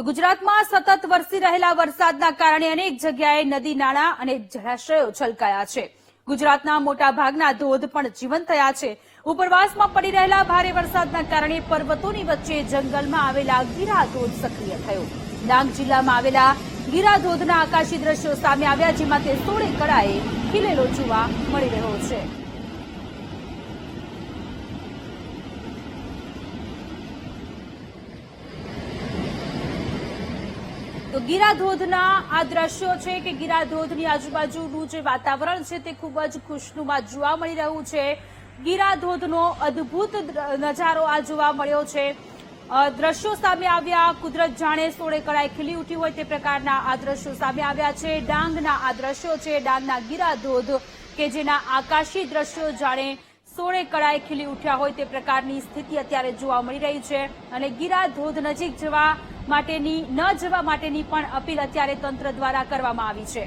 તો ગુજરાતમાં સતત વરસી રહેલા વરસાદના કારણે અનેક જગ્યાએ નદી, નાળા અને જળાશયો છલકાયા છે. ગુજરાતના મોટા ભાગના ધોધ પણ જીવંત થયા છે. ઉપરવાસમાં પડી રહેલા ભારે વરસાદના કારણે પર્વતોની વચ્ચે જંગલમાં આવેલા ગીરા ધોધ સક્રિય થયો. ડાંગ જિલ્લામાં આવેલા ગીરા ધોધના આકાશી દ્રશ્યો સામે આવ્યા, જેમાં તે સોળે કળાએ ખીલેલો જોવા મળી રહ્યો છે. તો ગિરાધોધના આ દ્રશ્યો છે કે ગીરા ધોધની આજુબાજુનું જે વાતાવરણ છે તે ખૂબ જ ખુશનુમા જોવા મળી રહ્યું છે. ગિરાધોધનો અદ્ભુત નજારો આ જોવા મળ્યો છે. દ્રશ્યો સામે આવ્યા, કુદરત જાણે સોળે કળાએ ખીલી ઉઠી હોય તે પ્રકારના આ દ્રશ્યો સામે આવ્યા છે. ડાંગના આ દ્રશ્યો છે, ડાંગના ગિરાધોધ કે જેના આકાશી દ્રશ્યો જાણે સોળે કળાએ ખીલી ઉઠ્યા હોય તે પ્રકારની સ્થિતિ અત્યારે જોવા મળી રહી છે. અને ગીરા ધોધ નજીક જવા માટેની ન જવા માટેની પણ અપીલ અત્યારે તંત્ર દ્વારા કરવામાં આવી છે.